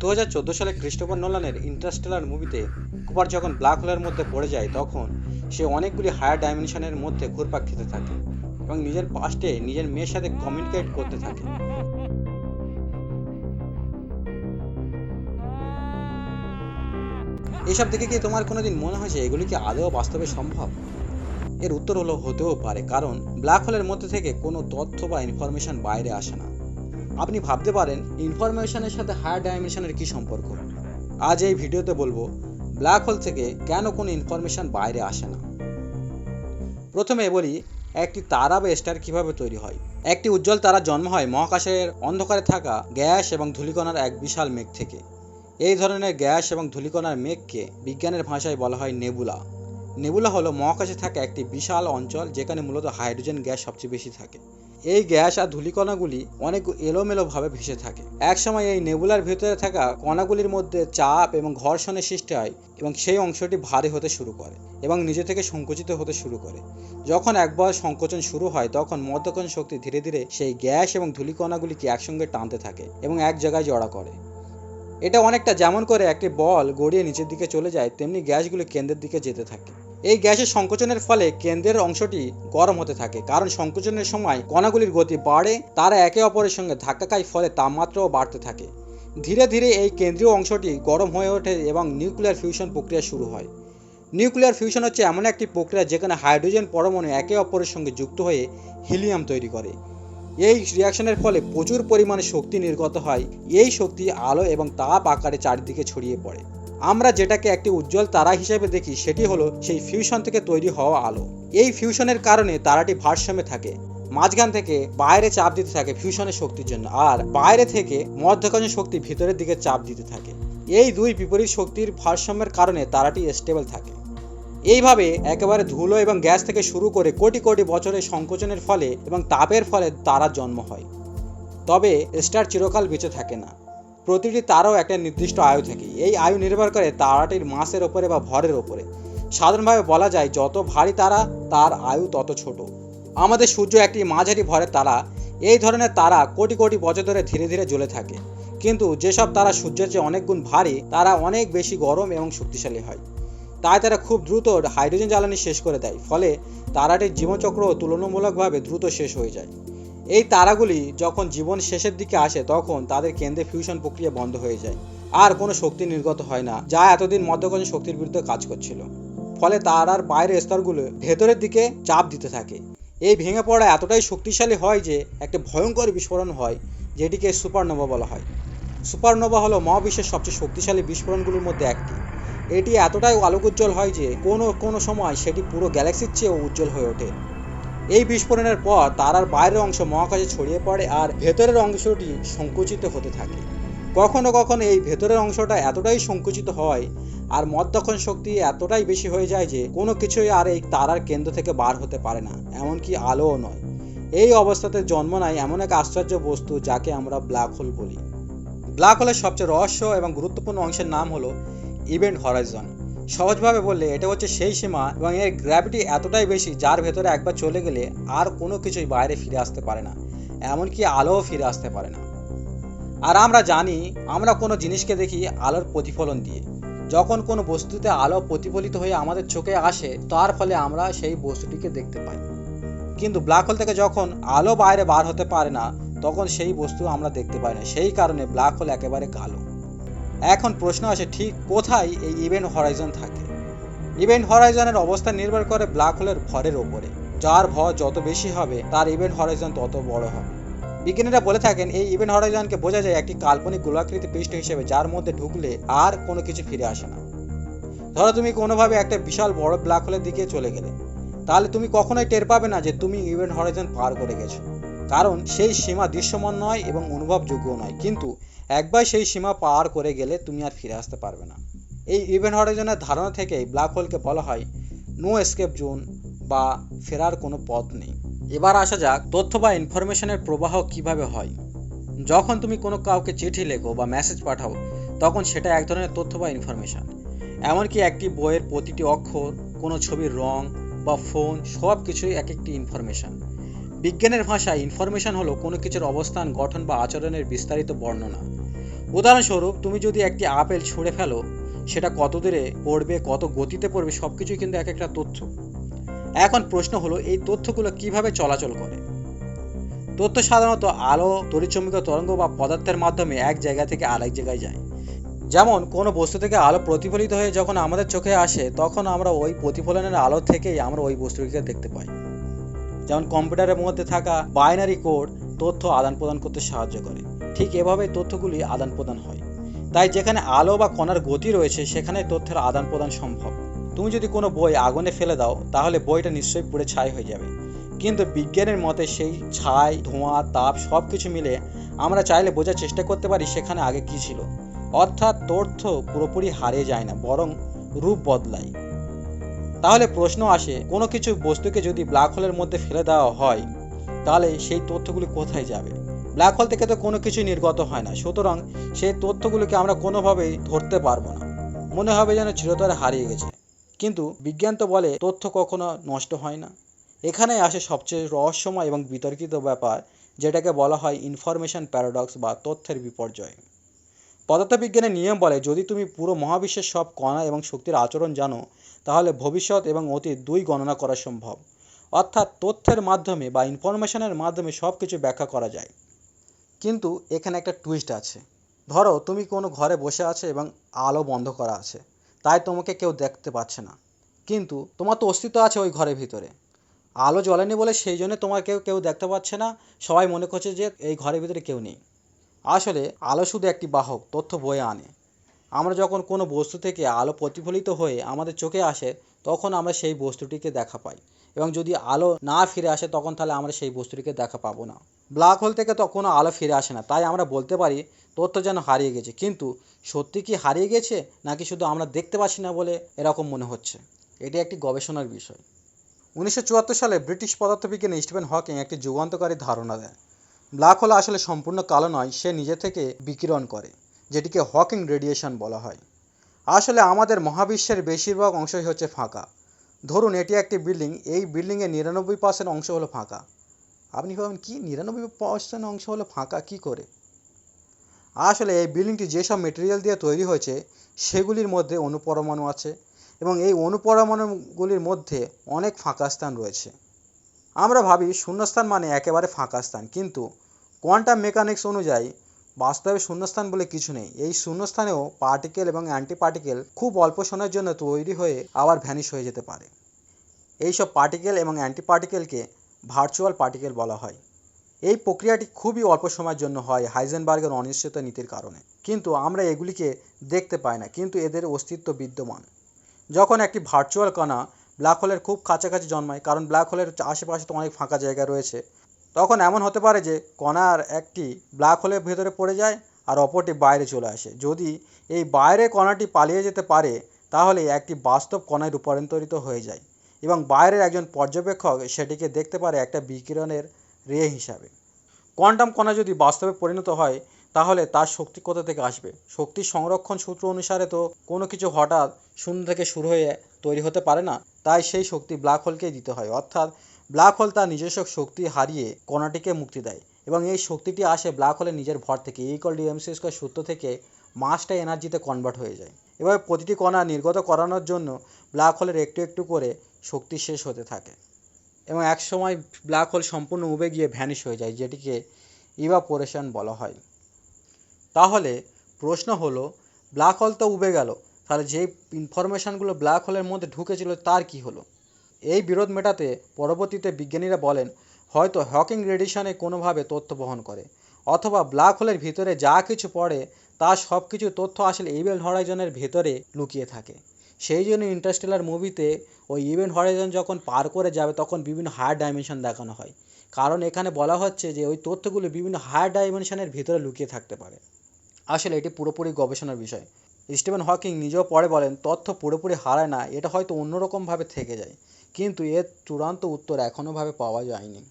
দু হাজার চোদ্দ সালে ক্রিস্টোফার নোলানের ইন্টারস্টেলার মুভিতে কুপার যখন ব্ল্যাক হোলের মধ্যে পড়ে যায়, তখন সে অনেকগুলি হায়ার ডাইমেনশনের মধ্যে ঘুরপাক খেতে থাকে এবং নিজের পাস্টে নিজের মেয়ের সাথে কমিউনিকেট করতে থাকে। এসব দেখে কি তোমার কোনোদিন মনে হয়েছে এগুলি কি আদৌ বাস্তবে সম্ভব? এর উত্তর হলো, হতেও পারে, কারণ ব্ল্যাক হোলের মধ্যে থেকে কোনো তথ্য বা ইনফরমেশন বাইরে আসে না। আপনি ভাবতে পারেন ইনফরমেশনের সাথে হায়ার ডাইমেনশনের কি সম্পর্ক? আজ এই ভিডিওতে বলব ব্ল্যাক হোল থেকে কেন কোনো ইনফরমেশন বাইরে আসে না? প্রথমে বলি, একটি তারা বা স্টার কীভাবে তৈরি হয়? একটি উজ্জ্বল তারা জন্ম হয় মহাকাশের অন্ধকারে থাকা গ্যাস এবং ধূলিকণার এক বিশাল মেঘ থেকে। এই ধরনের গ্যাস এবং ধূলিকণার মেঘকে বিজ্ঞানের ভাষায় বলা হয় নেবুলা নেবুলা হলো মহাকাশে থাকা একটি বিশাল অঞ্চল যেখানে মূলত হাইড্রোজেন গ্যাস সবচেয়ে বেশি থাকে। এই গ্যাস আর ধূলিকণাগুলি অনেক এলোমেলোভাবে ভেসে থাকে। একসময় এই নেবুলার ভেতরে থাকা কণাগুলির মধ্যে চাপ এবং ঘর্ষণের সৃষ্টি হয় এবং সেই অংশটি ভারী হতে শুরু করে এবং নিজে থেকে সংকুচিত হতে শুরু করে। যখন একবার সংকোচন শুরু হয়, তখন মধ্যকণ শক্তি ধীরে ধীরে সেই গ্যাস এবং ধূলিকণাগুলিকে একসঙ্গে টানতে থাকে এবং এক জায়গায় জড়া করে। এটা অনেকটা যেমন করে একটি বল গড়িয়ে নিচের দিকে চলে যায়, তেমনি গ্যাসগুলো কেন্দ্রের দিকে যেতে থাকে। এই গ্যাসের সংকোচনের ফলে কেন্দ্রের অংশটি গরম হতে থাকে, কারণ সংকোচনের সময় কণাগুলির গতি বাড়ে, তারা একে অপরের সঙ্গে ধাক্কা খায়, ফলে তাপমাত্রাও বাড়তে থাকে। ধীরে ধীরে এই কেন্দ্রীয় অংশটি গরম হয়ে ওঠে এবং নিউক্লিয়ার ফিউশন প্রক্রিয়া শুরু হয়। নিউক্লিয়ার ফিউশন হচ্ছে এমন একটি প্রক্রিয়া যেখানে হাইড্রোজেন পরমাণু একে অপরের সঙ্গে যুক্ত হয়ে হিলিয়াম তৈরি করে। এই রিয়াকশনের ফলে প্রচুর পরিমাণে শক্তি নির্গত হয়, এই শক্তি আলো এবং তাপ আকারে চারিদিকে ছড়িয়ে পড়ে। আমরা যেটাকে একটি উজ্জ্বল তারা হিসেবে দেখি, সেটি হলো সেই ফিউশন থেকে তৈরি হওয়া আলো। এই ফিউশনের কারণে তারাটি ভারসাম্যে থাকে। মাঝখান থেকে বাইরে চাপ দিতে থাকে ফিউশনের শক্তির জন্য, আর বাইরে থেকে মধ্যকর্ষণ শক্তি ভিতরের দিকে চাপ দিতে থাকে। এই দুই বিপরীত শক্তির ভারসাম্যের কারণে তারাটি স্টেবল থাকে। এইভাবে একেবারে ধুলো এবং গ্যাস থেকে শুরু করে কোটি কোটি বছরের সংকোচনের ফলে এবং তাপের ফলে তারার জন্ম হয়। তবে স্টার চিরকাল বেঁচে থাকে না। প্রতিটি তারও একটা নির্দিষ্ট আয়ু থাকে। এই আয়ু নির্ভর করে তারাটির মাসের ওপরে বা ভরের ওপরে সাধারণভাবে বলা যায়, যত ভারী তারা, তার আয়ু তত ছোট। আমাদের সূর্য একটি মাঝারি ভরের তারা। এই ধরনের তারা কোটি কোটি বছর ধরে ধীরে ধীরে জ্বলে থাকে। কিন্তু যেসব তারা সূর্যের চেয়ে অনেক গুণ ভারী, তারা অনেক বেশি গরম এবং শক্তিশালী হয়। তাই তারা খুব দ্রুত হাইড্রোজেন জ্বালানি শেষ করে দেয়। ফলে তারাটির জীবনচক্র তুলনামূলকভাবে দ্রুত শেষ হয়ে যায়। এই তারাগুলি যখন জীবন শেষের দিকে আসে, তখন তাদের কেন্দ্রে ফিউশন প্রক্রিয়া বন্ধ হয়ে যায়। আর কোনো শক্তি নির্গত হয় না, যা এতদিন মধ্যকর্ষণ শক্তির বিরুদ্ধে কাজ করছিল। ফলে তারার বাইরের স্তরগুলো ভেতরের দিকে চাপ দিতে থাকে। এই ভেঙে পড়া এতটাই শক্তিশালী হয় যে, একটা ভয়ঙ্কর বিস্ফোরণ হয়, যেটিকে সুপারনোভা বলা হয়। সুপারনোভা হলো মহাবিশ্বের সবচেয়ে শক্তিশালী বিস্ফোরণগুলোর মধ্যে একটি। এটি এতটাই আলোক উজ্জ্বল হয় যে, কোনো কোনো সময় সেটি পুরো গ্যালাক্সির চেয়েও উজ্জ্বল হয়ে ওঠে। এই বিস্ফোরণের পর তারার বাইরের অংশ মহাকাশে ছড়িয়ে পড়ে আর ভেতরের অংশটি সংকুচিত হতে থাকে। কখনো কখনো এই ভেতরের অংশটা এতটাই সংকুচিত হয় আর মদ্যক্ষণ শক্তি এতটাই বেশি হয়ে যায় যে কোনো কিছুই আর এই তারার কেন্দ্র থেকে বার হতে পারে না, এমনকি আলোও নয়। এই অবস্থাতে জন্ম নেয় এমন এক আশ্চর্য বস্তু যাকে আমরা ব্ল্যাক হোল বলি। ব্ল্যাক হোলের সবচেয়ে রহস্য এবং গুরুত্বপূর্ণ অংশের নাম হলো ইভেন্ট হরাইজন। সহজভাবে বললে এটা হচ্ছে সেই সীমা এবং এর গ্র্যাভিটি এতটাই বেশি যার ভেতরে একবার চলে গেলে আর কোনো কিছুই বাইরে ফিরে আসতে পারে না, এমনকি আলোও ফিরে আসতে পারে না। আর আমরা জানি, আমরা কোনো জিনিসকে দেখি আলোর প্রতিফলন দিয়ে। যখন কোনো বস্তুতে আলো প্রতিফলিত হয়ে আমাদের চোখে আসে, তার ফলে আমরা সেই বস্তুটিকে দেখতে পাই। কিন্তু ব্ল্যাক হোল থেকে যখন আলো বাইরে বার হতে পারে না, তখন সেই বস্তু আমরা দেখতে পাই না। সেই কারণে ব্ল্যাক হোল একেবারে কালো। এখন প্রশ্ন আসে, ঠিক কোথায় এই ইভেন্ট হরাইজন থাকে? ইভেন্ট হরাইজনের অবস্থান নির্ভর করে ব্ল্যাক হোলের ভরের ওপরে। যার ভর যত বেশি হবে, তার ইভেন্ট হরাইজন তত বড় হবে। বিজ্ঞানীরা বলে থাকেন, এই ইভেন্ট হরাইজনকে বোঝা যায় একটি কাল্পনিক গোলাকৃতি পৃষ্ঠ হিসেবে, যার মধ্যে ঢুকলে আর কোনো কিছু ফিরে আসে না। ধরো তুমি কোনোভাবে একটা বিশাল বড় ব্ল্যাক হোলের দিকে চলে গেলে। তাহলে তুমি কখনোই টের পাবে না যে তুমি ইভেন্ট হরাইজন পার করে গেছো। কারণ সেই সীমা দৃশ্যমান নয় এবং অনুভবযোগ্য নয়। কিন্তু একবার সেই সীমা পার করে গেলে তুমি আর ফিরে আসতে পারবে না। এই ইভেন্ট হরাইজনের ধারণা থেকে ব্ল্যাক হোলকে বলা হয় নো এসকেপ জোন বা ফেরার কোনো পথ নেই। এবার আসা যাক তথ্য বা ইনফরমেশনের প্রবাহ কীভাবে হয়। যখন তুমি কোনো কাউকে চিঠি লেখো বা মেসেজ পাঠাও, তখন সেটা এক ধরনের তথ্য বা ইনফরমেশন এমনকি একটি বইয়ের প্রতিটি অক্ষর, কোনো ছবির রং বা ফোন সব কিছুই এক একটি ইনফরমেশন বিজ্ঞানের ভাষায় ইনফরমেশন হলো কোনো কিছুর অবস্থান, গঠন বা আচরণের বিস্তারিত বর্ণনা। উদাহরণস্বরূপ, তুমি যদি একটি আপেল ছুঁড়ে ফেলো, সেটা কত দূরে পড়বে, কত গতিতে পড়বে সব কিছুই কিন্তু এক একটা তথ্য। এখন প্রশ্ন হলো, এই তথ্যগুলো কীভাবে চলাচল করে? তথ্য সাধারণত আলো, তড়িৎচুম্বকীয় তরঙ্গ বা পদার্থের মাধ্যমে এক জায়গা থেকে আরেক জায়গায় যায়। যেমন, কোনো বস্তু থেকে আলো প্রতিফলিত হয়ে যখন আমাদের চোখে আসে, তখন আমরা ওই প্রতিফলনের আলো থেকেই আমরা ওই বস্তুটিকে দেখতে পাই। যেমন, কম্পিউটারের মধ্যে থাকা বাইনারি কোড তথ্য আদান প্রদান করতে সাহায্য করে। ঠিক এভাবে তথ্যগুলি আদান প্রদান হয়। তাই যেখানে আলো বা কণার গতি রয়েছে সেখানে তথ্যের আদান প্রদান সম্ভব। তুমি যদি কোনো বই আগুনে ফেলে দাও, তাহলে বইটা নিশ্চয়ই পুড়ে ছাই হয়ে যাবে। কিন্তু বিজ্ঞানের মতে সেই ছাই, ধোঁয়া, তাপ সব কিছু মিলে আমরা চাইলে বোঝার চেষ্টা করতে পারি সেখানে আগে কী ছিল। অর্থাৎ তথ্য পুরোপুরি হারিয়ে যায় না, বরং রূপ বদলায়। তাহলে প্রশ্ন আসে, কোনো কিছু বস্তুকে যদি ব্ল্যাক হোলের মধ্যে ফেলে দেওয়া হয়, তাহলে সেই তথ্যগুলি কোথায় যাবে? ব্ল্যাক হোল থেকে তো কোনো কিছু নির্গত হয় না। সুতরাং সেই তথ্যগুলিকে আমরা কোনোভাবেই ধরতে পারব না। মনে হবে যেন চিরতরে হারিয়ে গেছে। কিন্তু বিজ্ঞান তো বলে, তথ্য কখনো নষ্ট হয় না। এখানে আসে সবচেয়ে রহস্যময় এবং বিতর্কিত ব্যাপার, যেটাকে বলা হয় ইনফরমেশন প্যারাডক্স বা তথ্যের বিপর্যয়। পদার্থবিজ্ঞানের নিয়ম বলে, যদি তুমি পুরো মহাবিশ্বের সব কণা এবং শক্তির আচরণ জানো, তাহলে ভবিষ্যৎ এবং অতীত দুই গণনা করা সম্ভব। অর্থাৎ তথ্যের মাধ্যমে বা ইনফরমেশনের মাধ্যমে সব কিছু ব্যাখ্যা করা যায়। কিন্তু এখানে একটা টুইস্ট আছে। ধরো তুমি কোনো ঘরে বসে আছে এবং আলো বন্ধ করা আছে, তাই তোমাকে কেউ দেখতে পাচ্ছে না। কিন্তু তোমার তো অস্তিত্ব আছে ওই ঘরের ভিতরে। আলো জ্বলেনি বলে সেই জন্য তোমার কেউ কেউ দেখতে পাচ্ছে না, সবাই মনে করছে যে এই ঘরের ভিতরে কেউ নেই। আসলে আলো শুধু একটি বাহক, তথ্য বয়ে আনে। আমরা যখন কোনো বস্তু থেকে আলো প্রতিফলিত হয়ে আমাদের চোখে আসে, তখন আমরা সেই বস্তুটিকে দেখা পাই। এবং যদি আলো না ফিরে আসে, তখন তাহলে আমরা সেই বস্তুটিকে দেখা পাবো না। ব্ল্যাক হোল থেকে তো কোনো আলো ফিরে আসে না। তাই আমরা বলতে পারি, তথ্য যেন হারিয়ে গেছে। কিন্তু সত্যি কি হারিয়ে গেছে, নাকি শুধু আমরা দেখতে পাচ্ছি না বলে এরকম মনে হচ্ছে? এটি একটি গবেষণার বিষয়। উনিশশো চুয়াত্তর সালে ব্রিটিশ পদার্থবিজ্ঞানী স্টিফেন হকিং একটি যুগান্তকারী ধারণা দেয় ব্ল্যাক হোল আসলে সম্পূর্ণ কালো নয়, সে নিজে থেকে বিকিরণ করে, যেটিকে হকিং রেডিয়েশন বলা হয়। আসলে আমাদের মহাবিশ্বের বেশিরভাগ অংশই হচ্ছে ফাঁকা। ধরুন, এটি একটি বিল্ডিং, এই বিল্ডিংয়ের নিরানব্বই পার্সেন্ট অংশ হলো ফাঁকা। আপনি ভাবেন কি, নিরানব্বই পার্সেন্ট অংশ হলো ফাঁকা, কি করে? আসলে এই বিল্ডিংটি যেসব মেটেরিয়াল দিয়ে তৈরি হয়েছে, সেগুলির মধ্যে অনুপরমাণু আছে এবং এই অনুপরমাণুগুলির মধ্যে অনেক ফাঁকা স্থান রয়েছে। আমরা ভাবি শূন্যস্থান মানে একেবারে ফাঁকা স্থান, কিন্তু কোয়ান্টাম মেকানিক্স অনুযায়ী বাস্তবে শূন্যস্থান বলে কিছু নেই। এই শূন্যস্থানেও পার্টিকেল এবং অ্যান্টি পার্টিকেল খুব অল্প সময়ের জন্য তৈরি হয়ে আবার ভ্যানিশ হয়ে যেতে পারে। এইসব পার্টিকেল এবং অ্যান্টি পার্টিকেলকে ভার্চুয়াল পার্টিকেল বলা হয়। এই প্রক্রিয়াটি খুবই অল্প সময়ের জন্য হয় হাইজেনবার্গের অনিশ্চিত নীতির কারণে। কিন্তু আমরা এগুলিকে দেখতে পাই না, কিন্তু এদের অস্তিত্ব বিদ্যমান। যখন একটি ভার্চুয়াল কণা ব্ল্যাক হোলের খুব কাছাকাছি জন্মায়, কারণ ব্ল্যাক হোলের আশেপাশে তো অনেক ফাঁকা জায়গা রয়েছে, তখন এমন হতে পারে যে কণার একটি ব্ল্যাক হোলের ভেতরে পড়ে যায় আর অপরটি বাইরে চলে আসে। যদি এই বাইরে কণাটি পালিয়ে যেতে পারে, তাহলে একটি বাস্তব কণায় রূপান্তরিত হয়ে যায়। এবং বাইরের একজন পর্যবেক্ষক সেটিকে দেখতে পারে একটা বিকিরণের রে হিসাবে। কোয়ান্টাম কণা যদি বাস্তবে পরিণত হয়, তাহলে তার শক্তি কোথা থেকে আসবে? শক্তির সংরক্ষণ সূত্র অনুসারে তো কোনো কিছু হঠাৎ শূন্য থেকে শুরু হয়ে তৈরি হতে পারে না, তাই সেই শক্তি ব্ল্যাক হোলকেই দিতে হয়। অর্থাৎ ব্ল্যাক হোল তার নিজস্ব শক্তি হারিয়ে কণাটিকে মুক্তি দেয় এবং এই শক্তিটি আসে ব্ল্যাক হোলের নিজের ভর থেকে ইকল ডিএমসি স্কোয়ার সূত্র থেকে মাসটা এনার্জিতে কনভার্ট হয়ে যায়। এভাবে প্রতিটি কণা নির্গত করানোর জন্য ব্ল্যাক হোলের একটু একটু করে শক্তি শেষ হতে থাকে এবং এক সময় ব্ল্যাক হোল সম্পূর্ণ উবে গিয়ে ভ্যানিশ হয়ে যায়, যেটিকে ইভাপোরেশন বলা হয়। তাহলে প্রশ্ন হলো ব্ল্যাক হোল তো উবে গেল, তাহলে যেই ইনফরমেশানগুলো ব্ল্যাক হোলের মধ্যে ঢুকেছিল তার কি হলো? এই বিরোধ মেটাতে পরবর্তীতে বিজ্ঞানীরা বলেন, হয়তো হকিং রেডিয়েশনে কোনোভাবে তথ্য বহন করে, অথবা ব্ল্যাক হোলের ভিতরে যা কিছু পড়ে তার সব কিছু তথ্য আসলে ইভেন্ট হরাইজনের ভেতরে লুকিয়ে থাকে। সেই জন্য ইন্টারস্টেলার মুভিতে ওই ইভেন্ট হরাইজন যখন পার করে যাবে, তখন বিভিন্ন হায়ার ডাইমেনশন দেখানো হয়। কারণ এখানে বলা হচ্ছে যে, ওই তথ্যগুলো বিভিন্ন হায়ার ডাইমেনশনের ভিতরে লুকিয়ে থাকতে পারে। আসলে এটি পুরোপুরি গবেষণার বিষয়। স্টিভেন হকিং নিজেও পরে বলেন, তথ্য পুরোপুরি হারায় না, এটা হয়তো অন্যরকমভাবে থেকে যায়। কিন্তু এর চূড়ান্ত উত্তর এখনোভাবে পাওয়া যায়নি।